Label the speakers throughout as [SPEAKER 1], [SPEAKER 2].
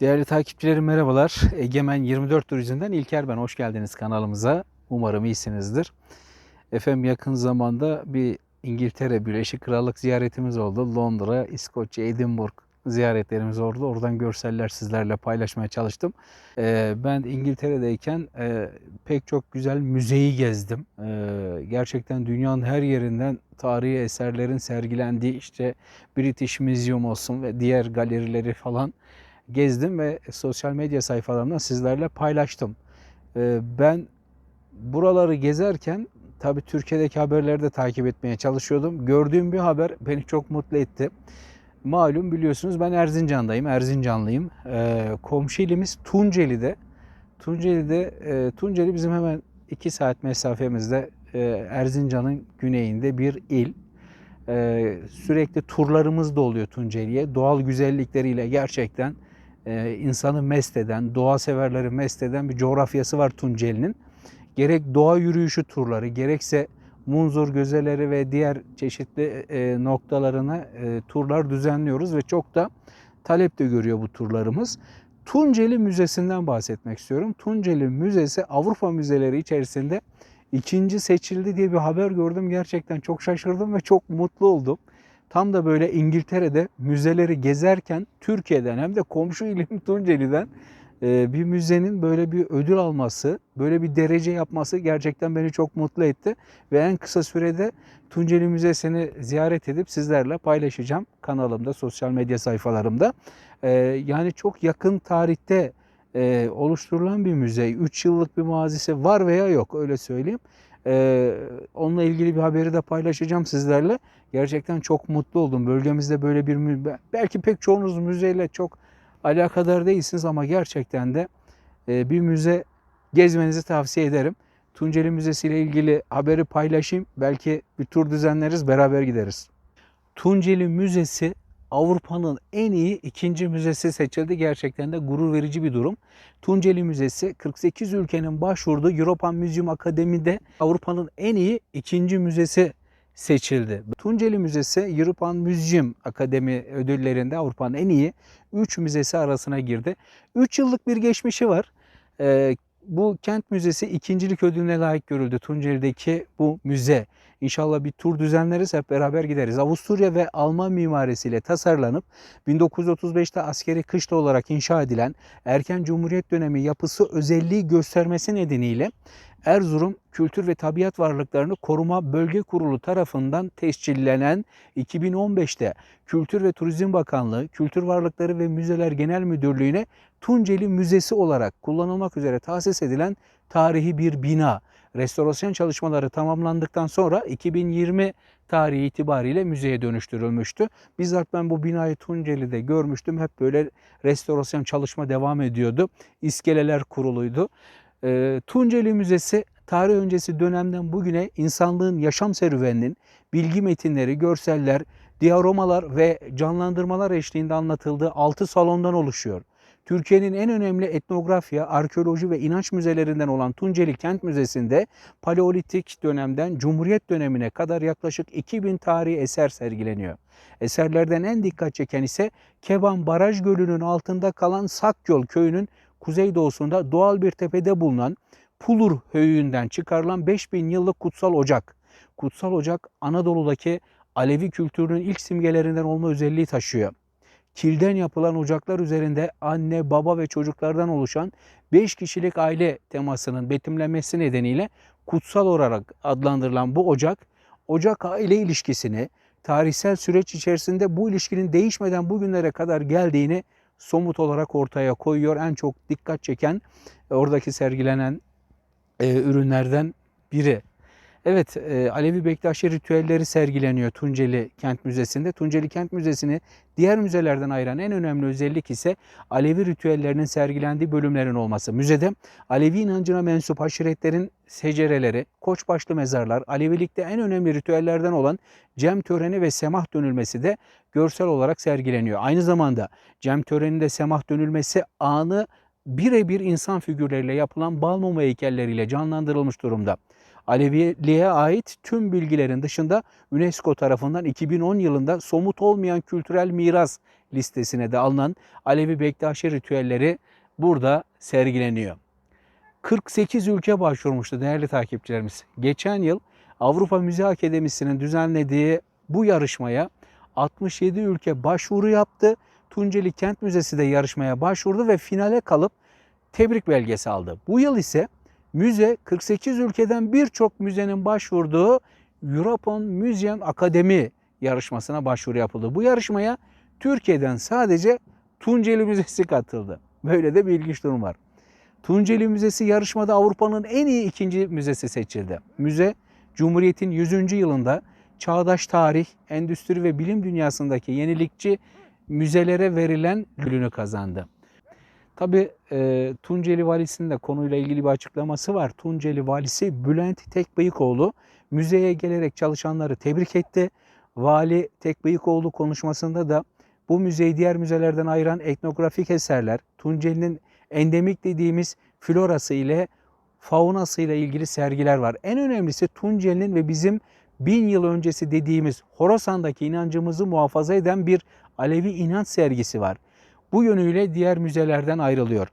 [SPEAKER 1] Değerli takipçilerim merhabalar. Egemen 24 Turizm'den İlker ben. Hoş geldiniz kanalımıza. Umarım iyisinizdir. Efendim yakın zamanda bir İngiltere Birleşik Krallık ziyaretimiz oldu. Londra, İskoçya, Edinburgh ziyaretlerimiz oldu. Oradan görseller sizlerle paylaşmaya çalıştım. Ee, ben İngiltere'deyken e, pek çok güzel müzeyi gezdim. Ee, gerçekten dünyanın her yerinden tarihi eserlerin sergilendiği işte British Museum olsun ve diğer galerileri falan gezdim ve sosyal medya sayfalarımdan sizlerle paylaştım. Ee, Ben buraları gezerken tabii Türkiye'deki haberleri de takip etmeye çalışıyordum. Gördüğüm bir haber beni çok mutlu etti. Malum biliyorsunuz ben Erzincan'dayım, Erzincanlıyım. Ee, komşu ilimiz Tunceli'de. Tunceli'de, e, Tunceli bizim hemen 2 saat mesafemizde e, Erzincan'ın güneyinde bir il. Ee, sürekli turlarımız da oluyor Tunceli'ye. Doğal güzellikleriyle gerçekten e, insanı mest eden, doğa severleri mest eden bir coğrafyası var Tunceli'nin. Gerek doğa yürüyüşü turları, gerekse Munzur gözeleri ve diğer çeşitli e, noktalarına e, turlar düzenliyoruz ve çok da talep de görüyor bu turlarımız. Tunceli Müzesi'nden bahsetmek istiyorum. Tunceli Müzesi Avrupa müzeleri içerisinde ikinci seçildi diye bir haber gördüm. Gerçekten çok şaşırdım ve çok mutlu oldum. Tam da böyle İngiltere'de müzeleri gezerken Türkiye'den hem de komşu ilim Tunceli'den e, bir müzenin böyle bir ödül alması, böyle bir derece yapması gerçekten beni çok mutlu etti. Ve en kısa sürede Tunceli Müzesi'ni ziyaret edip sizlerle paylaşacağım kanalımda, sosyal medya sayfalarımda. E, Yani çok yakın tarihte e, oluşturulan bir müze. 3 yıllık bir mazisi var veya yok öyle söyleyeyim. E, Onunla ilgili bir haberi de paylaşacağım sizlerle. Gerçekten çok mutlu oldum. Bölgemizde böyle bir mü- belki pek çoğunuz müzeyle çok alakadar değilsiniz ama gerçekten de e, bir müze gezmenizi tavsiye ederim. Tunceli Müzesi ile ilgili haberi paylaşayım. Belki bir tur düzenleriz, beraber gideriz. Tunceli Müzesi Avrupa'nın en iyi ikinci müzesi seçildi. Gerçekten de gurur verici bir durum. Tunceli Müzesi 48 ülkenin başvurduğu European Museum Akademi'de Avrupa'nın en iyi ikinci müzesi seçildi. Tunceli Müzesi European Museum Akademi ödüllerinde Avrupa'nın en iyi 3 müzesi arasına girdi. 3 yıllık bir geçmişi var. Ee, bu kent müzesi ikincilik ödülüne layık görüldü. Tunceli'deki bu müze. İnşallah bir tur düzenleriz hep beraber gideriz. Avusturya ve Alman mimarisiyle tasarlanıp 1935'te askeri kışla olarak inşa edilen erken Cumhuriyet dönemi yapısı özelliği göstermesi nedeniyle Erzurum Kültür ve Tabiat Varlıklarını Koruma Bölge Kurulu tarafından tescillenen 2015'te Kültür ve Turizm Bakanlığı Kültür Varlıkları ve Müzeler Genel Müdürlüğü'ne Tunceli Müzesi olarak kullanılmak üzere tahsis edilen tarihi bir bina. Restorasyon çalışmaları tamamlandıktan sonra 2020 tarihi itibariyle müzeye dönüştürülmüştü. Bizzat ben bu binayı Tunceli'de görmüştüm. Hep böyle restorasyon çalışma devam ediyordu. İskeleler kuruluydu. E, Tunceli Müzesi tarih öncesi dönemden bugüne insanlığın yaşam serüveninin bilgi metinleri, görseller, diyalomalar ve canlandırmalar eşliğinde anlatıldığı 6 salondan oluşuyor. Türkiye'nin en önemli etnografya, arkeoloji ve inanç müzelerinden olan Tunceli Kent Müzesi'nde Paleolitik dönemden Cumhuriyet dönemine kadar yaklaşık 2000 tarihi eser sergileniyor. Eserlerden en dikkat çeken ise Keban Baraj Gölü'nün altında kalan Sakyol köyünün kuzeydoğusunda doğal bir tepede bulunan Pulur höyüğünden çıkarılan 5000 yıllık kutsal ocak. Kutsal ocak Anadolu'daki Alevi kültürünün ilk simgelerinden olma özelliği taşıyor. Kilden yapılan ocaklar üzerinde anne, baba ve çocuklardan oluşan 5 kişilik aile temasının betimlenmesi nedeniyle kutsal olarak adlandırılan bu ocak, ocak aile ilişkisini tarihsel süreç içerisinde bu ilişkinin değişmeden bugünlere kadar geldiğini somut olarak ortaya koyuyor. En çok dikkat çeken e, oradaki sergilenen e, ürünlerden biri. Evet, e, Alevi Bektaşi ritüelleri sergileniyor Tunceli Kent Müzesi'nde. Tunceli Kent Müzesi'ni diğer müzelerden ayıran en önemli özellik ise Alevi ritüellerinin sergilendiği bölümlerin olması. Müzede Alevi inancına mensup aşiretlerin secereleri, koçbaşlı mezarlar, Alevilikte en önemli ritüellerden olan cem töreni ve semah dönülmesi de görsel olarak sergileniyor. Aynı zamanda cem töreninde semah dönülmesi anı birebir insan figürleriyle yapılan bal mumu heykelleriyle canlandırılmış durumda. Aleviliğe ait tüm bilgilerin dışında UNESCO tarafından 2010 yılında somut olmayan kültürel miras listesine de alınan Alevi Bektaşi ritüelleri burada sergileniyor. 48 ülke başvurmuştu değerli takipçilerimiz. Geçen yıl Avrupa Müze Akademisi'nin düzenlediği bu yarışmaya 67 ülke başvuru yaptı. Tunceli Kent Müzesi de yarışmaya başvurdu ve finale kalıp tebrik belgesi aldı. Bu yıl ise müze 48 ülkeden birçok müzenin başvurduğu Europon Museum Akademi yarışmasına başvuru yapıldı. Bu yarışmaya Türkiye'den sadece Tunceli Müzesi katıldı. Böyle de bir ilginç durum var. Tunceli Müzesi yarışmada Avrupa'nın en iyi ikinci müzesi seçildi. Müze, Cumhuriyet'in 100. yılında çağdaş tarih, endüstri ve bilim dünyasındaki yenilikçi müzelere verilen ödülünü kazandı. Tabi e, Tunceli Valisi'nin de konuyla ilgili bir açıklaması var. Tunceli Valisi Bülent Tekbıyıkoğlu müzeye gelerek çalışanları tebrik etti. Vali Tekbıyıkoğlu konuşmasında da bu müzeyi diğer müzelerden ayıran etnografik eserler, Tunceli'nin endemik dediğimiz florası ile faunası ile ilgili sergiler var. En önemlisi Tunceli'nin ve bizim bin yıl öncesi dediğimiz Horasan'daki inancımızı muhafaza eden bir Alevi inanç sergisi var. Bu yönüyle diğer müzelerden ayrılıyor.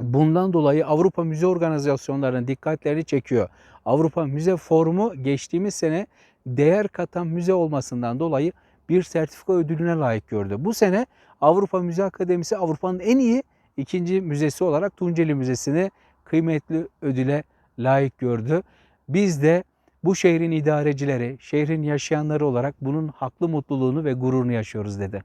[SPEAKER 1] Bundan dolayı Avrupa Müze Organizasyonlarının dikkatlerini çekiyor. Avrupa Müze Forumu geçtiğimiz sene değer katan müze olmasından dolayı bir sertifika ödülüne layık gördü. Bu sene Avrupa Müze Akademisi Avrupa'nın en iyi ikinci müzesi olarak Tunceli Müzesi'ni kıymetli ödüle layık gördü. Biz de bu şehrin idarecileri, şehrin yaşayanları olarak bunun haklı mutluluğunu ve gururunu yaşıyoruz dedi.